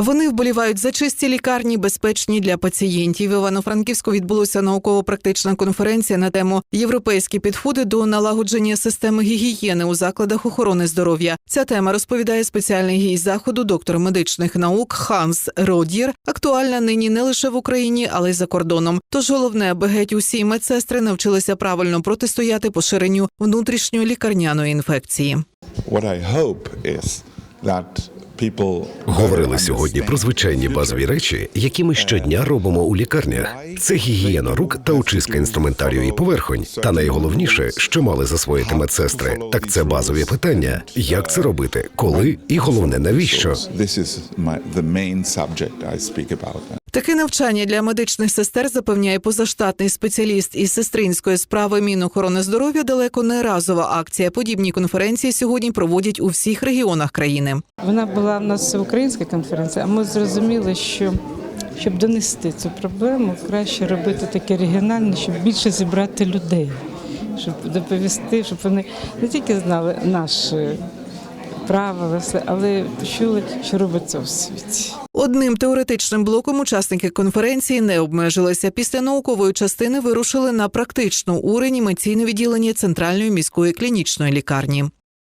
Вони вболівають за чисті лікарні, безпечні для пацієнтів. В Івано-Франківську відбулася науково-практична конференція на тему Європейські підходи до налагодження системи гігієни у закладах охорони здоров'я. Ця тема розповідає спеціальний гість заходу, доктор медичних наук Ханс Родір. Актуальна нині не лише в Україні, але й за кордоном. Тож головне, аби геть усі медсестри навчилися правильно протистояти поширенню внутрішньої лікарняної інфекції. What I hope is that Говорили сьогодні про звичайні базові речі, які ми щодня робимо у лікарнях. Це гігієна рук та очистка інструментарію і поверхонь. Та найголовніше, що мали засвоїти медсестри, так це базові питання: як це робити, коли і головне навіщо. Таке навчання для медичних сестер запевняє позаштатний спеціаліст із сестринської справи Мінохорони здоров'я далеко не разова акція. Подібні конференції сьогодні проводять у всіх регіонах країни. Вона була в нас всеукраїнська конференція, а ми зрозуміли, що щоб донести цю проблему, краще робити таке регіональне, щоб більше зібрати людей, щоб доповісти, щоб вони не тільки знали наші правила, але чули, що робиться у світі. Одним теоретичним блоком учасники конференції не обмежилися. Після наукової частини вирушили на практичну у реанімаційне відділення центральної міської клінічної лікарні.